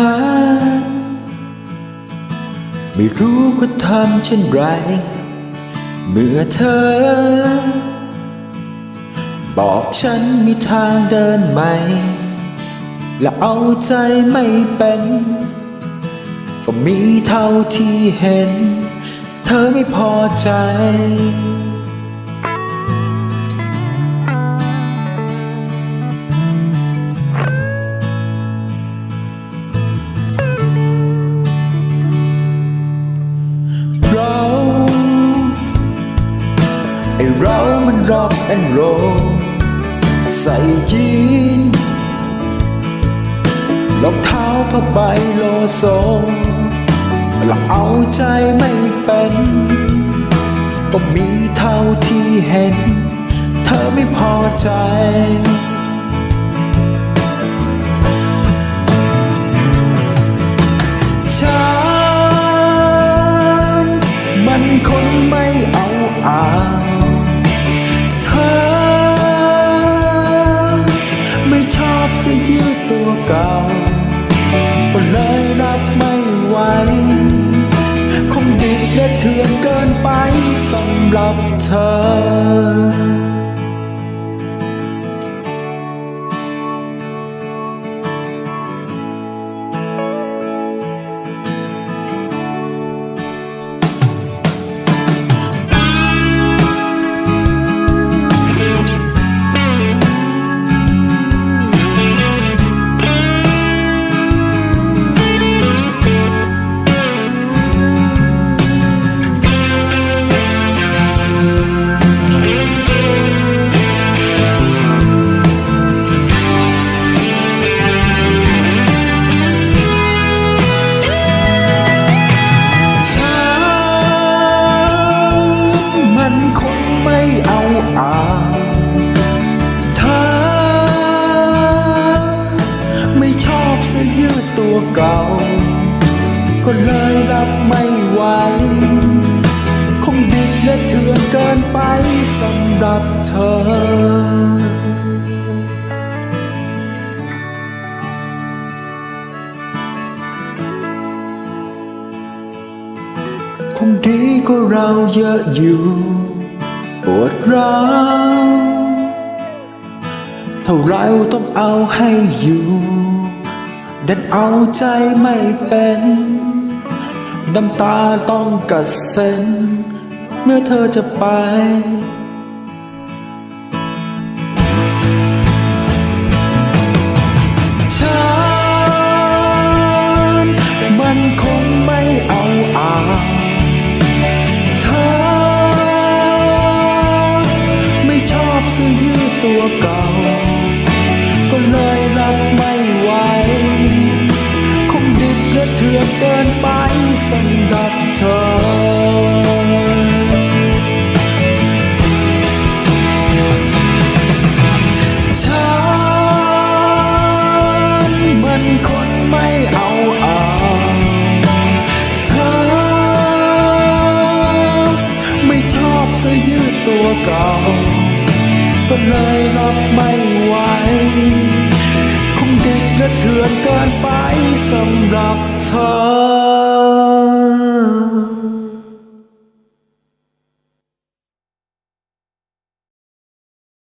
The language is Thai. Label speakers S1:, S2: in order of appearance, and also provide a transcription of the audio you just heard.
S1: ัน ไม่รู้ควรทำเช่นไร เมื่อเธอ บอกฉันมีทางเดินใหม่และเอาใจไม่เป็น ก็มีเท่าที่เห็น เธอไม่พอใจ ร็อกแอนโรใส่ยีนรองเท้าผ้าใบโลโซแล้วเอาใจไม่เป็น ก็มีเท่าที่เห็น เธอไม่พอใจ ฉันมันคนไม่ เถื่อนเกินไปสำหรับเธอ มันคงไม่เอาอ่างเธอไม่ชอบเสื้อยืดตัวเก่า ก็เลยรับไม่ไหวคงดิบและเถื่อนเกินไปสำหรับเธอ งดีกว่าเราเยอะอยู่ปวดร้าวเท่าไรต้องเอาให้อยู่ดันเอาใจไม่เป็นน้ำตาต้องกระเซ็นเมื่อเธอจะไปฉันมันคง เกินไปสำหรับเธอฉันมันคนไม่เอาอ่างเธอไม่ชอบเสื้อตัวเก่าก็เลยรับไม่ไหว คงเด็กและเถื่อนเกินไปสำหรับเธอ